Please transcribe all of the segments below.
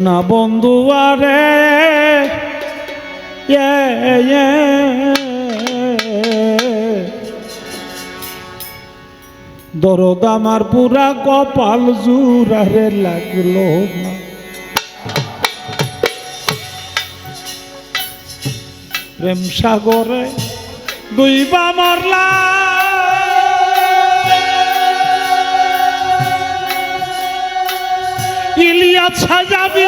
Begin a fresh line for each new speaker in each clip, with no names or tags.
না বন্ধু আরে দরদ আমার পুরা কপাল জুরারে লাগল প্রেম সাগরে দুইবা মরলা সাজাবি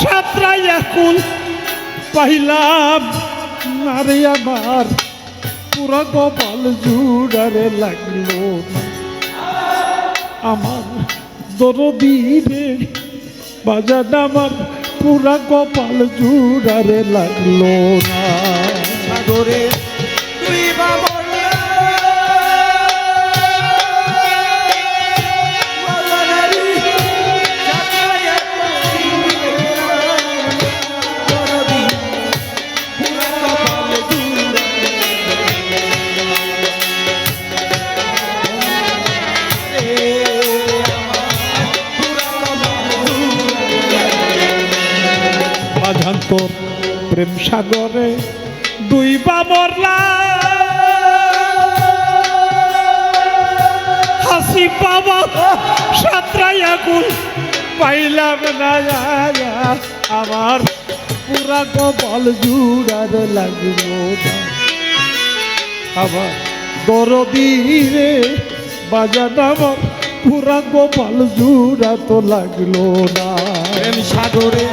সাতরাই একুল পাইলাম আরে আমার। পুরা কপাল জুড়ারে লাগল। আমার দরদি রে বাজার আমার। পুরা কপাল জুড়ারে লাগল না।
সাগরে
তোর প্রেম সাগরে দুই বাবরলা হাসি বাবা সাতরাই আগুন পাইলাম না আমার পুরা কপাল জুড়ার লাগল আমার দরদি রে বাজান আমার পুরা কপাল জুড়া তো লাগল না।
সাগরে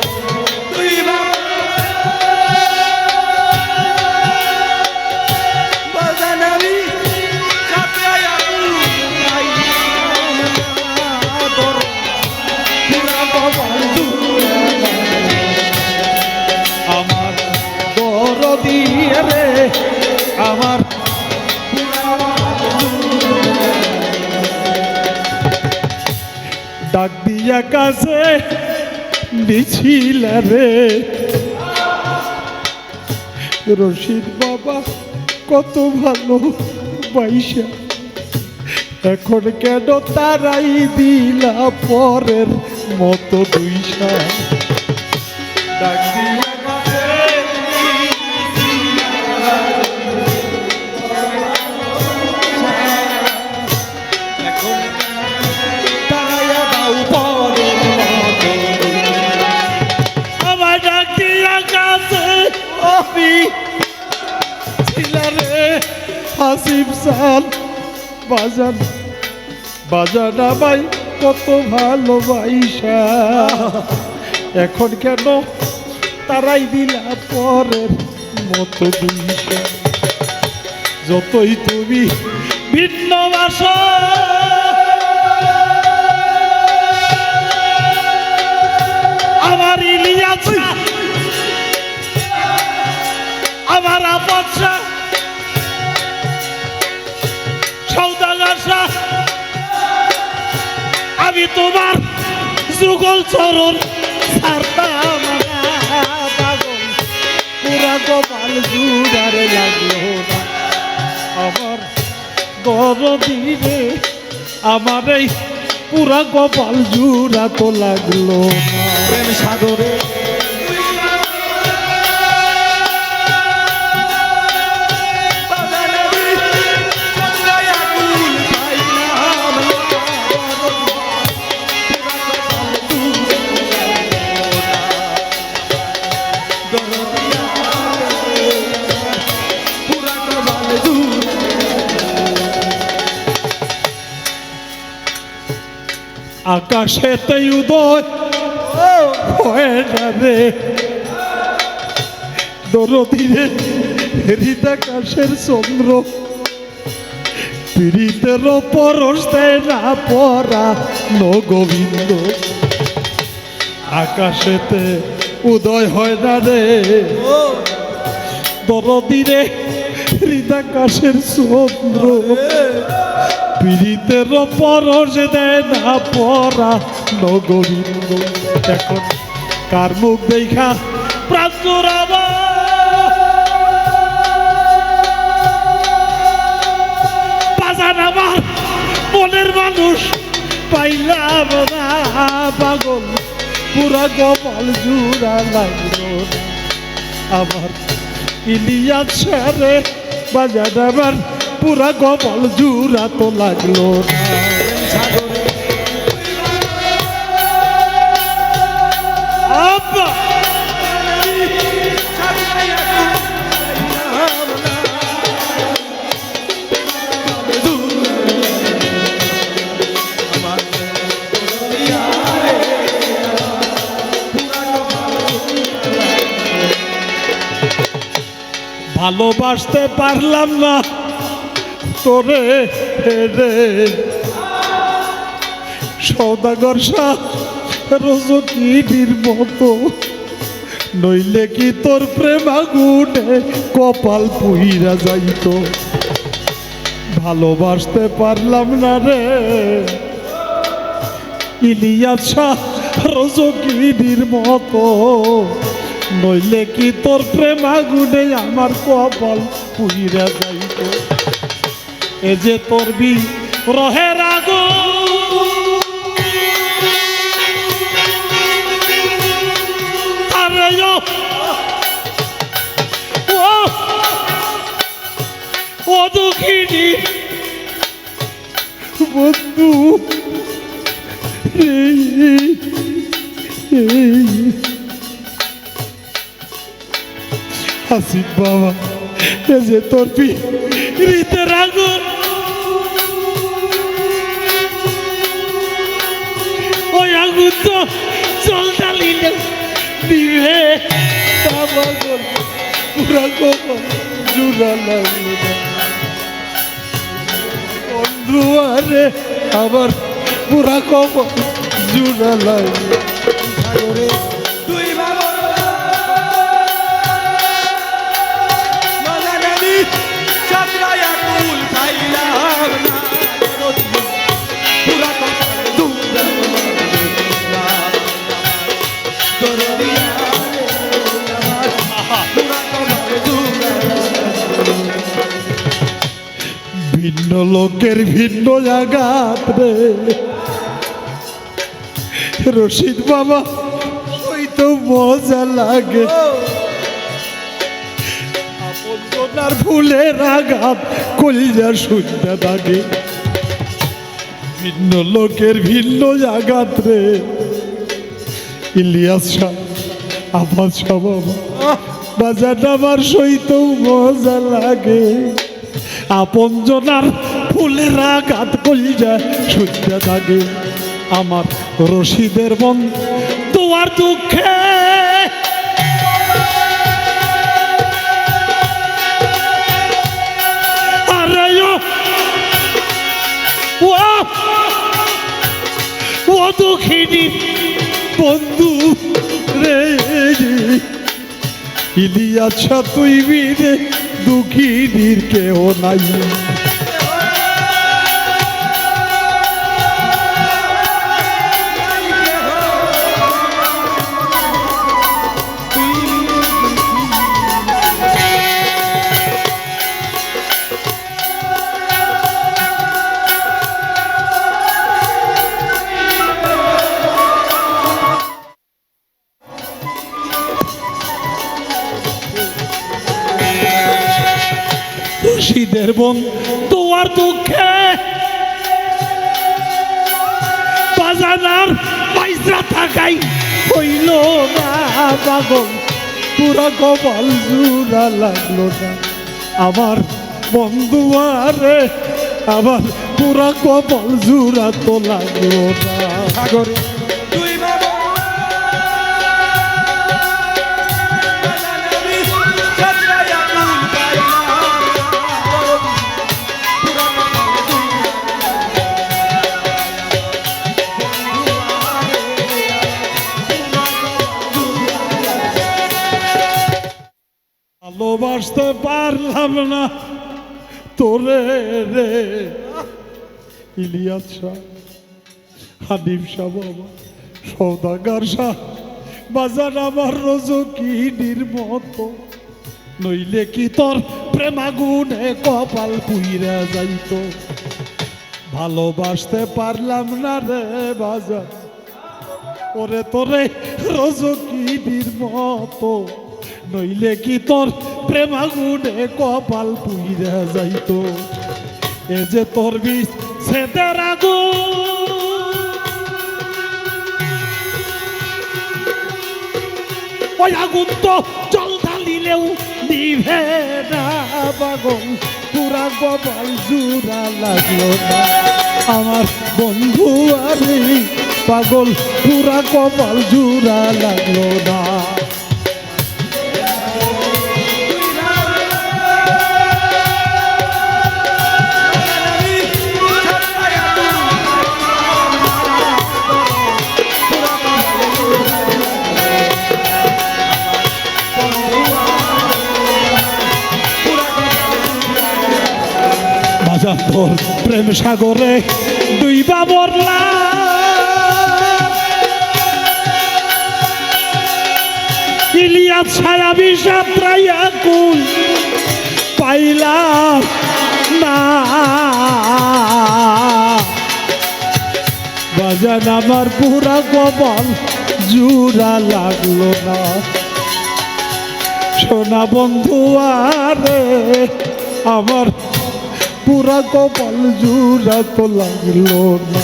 ডাক দিয়া রে। রশিদ বাবা, কত ভালো পয়সা এখন কেন তারাই দিলা পরের মতো দুইশা ডাক সাল বাজান বাজান আমায় কত ভালোবাইসা এখন কেন তারাই দিলা পরের মতো দুইশা যতই তুমি ভিন্ন বাসা। আমার ইলিয়াসা, আমার আপসা তোমার যুগল চরণ না, পুরা গোপাল জুড়ারে লাগল আমার দরদিরে আমার এই পুরা গোপাল জুড়া তো লাগল
প্রেম সাগরে
আকাশেতে উদয় হয়ে যাবে। দরদিরে হৃদাকাশের চন্দ্র, পীড়িতের পরশ দেয় না পরা নগোবিন্দ। আকাশেতে উদয় হয় না রে। দরদিরে হৃদাকাশের চন্দ্র। পীড়িতের পরশ দেয় না পরা নগরিন্দ এখন কার মুখ দেখা? প্রাচুরাব আমার মনের মানুষ পাইলাম না পাগল। পুরা কপাল জুড়া লাগল আমার ইলিয়াস বাজার আমার পুরা কপাল জুড়া তো লাগল। ভালোবাসতে পারলাম না। তোরে রে। সৌদাগর শাহ মতো। নইলে কি তোর প্রেম আগুনে কপাল পুহিরা যাইতো? ভালোবাসতে পারলাম না রে। ইলিয়াস শাহ রজকিনীর মতো। নইলে কি তোর প্রেম আগুনে আমার কপাল পুহিরা যাইত? এ যে তোর বি রহের আগুন আরে ও দুঃখিনী। বন্ধু হাসিব বাবা, এ যে তোর পি রীতের দিবে বাবা গো, পুরা কখন জুড়া লাগল। বন্ধু আরে আবার পুরা কখন জুড়া লোকের ভিন্ন জাগাত রে। রশিদ বাবা, ওই তো মজা লাগে। আপনজনার ফুলের আঘাত কলিজা শূন্য লাগে ভিন্ন লোকের ভিন্ন জাগাত রে। ইলিয়াস শাহ আবাস শাহ বাবা আমার সইতেও মজা লাগে। আপনজনার ফুলের আঘাত কলিজা সূর্য থাকে আমার রশিদের মন তোমার দুঃখে। ও বন্ধু রে। ইলিয়াছা, তুই বিরে দুঃখিনীর কেউ নাই। রশিদের বোন, তোমার দুঃখে বাজানার পয়সা থাকাই হইল না পাগল পুরা কপাল জুড়া লাগল না। আমার বন্ধু আরে, আমার পুরা কপাল জুড়া তো লাগল না। তোরে রে। ইলিয়াস শাহ হানিফ শাহ বাবা সৌদাগার শাহ, বাজার আমার রজকিনীর মতো। নইলে কি তোর প্রেমাগুনে কপাল পুইরা যাইতো? ভালোবাসতে পারলাম না রে বাজার। ওরে তোরে রজকিনীর মতো। নইলে কি তোর প্রেমাগুনে কপাল পুইরা যাইতো? এ যে তোর বিষ সেদের আগুন। ওই আগুন তো জল ঢালিলেও নিভে না পাগল পুরা কপাল জুড়া লাগল না। আমার বন্ধু আমি পাগল, পুরা কপাল জুড়া লাগল না। তোর প্রেম সাগরে দুইবা মরলা। ইলিয়া ছায়া বিষাত্রাইয়া কুল পাইলাম না। বাজান আমার পুরা কপাল জুড়া লাগল না। সোনা বন্ধু, আরে আমার পুরা কপাল জুড়া তো লাগল না।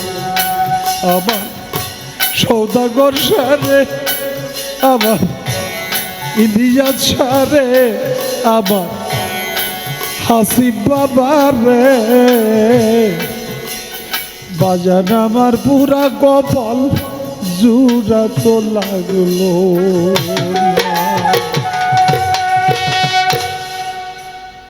আমার সৌদাগর সারে আমার ইলিয়া সারে আমার হাসিব বাবা রে। বাজান আমার পুরা কপাল জুড়া তো লাগল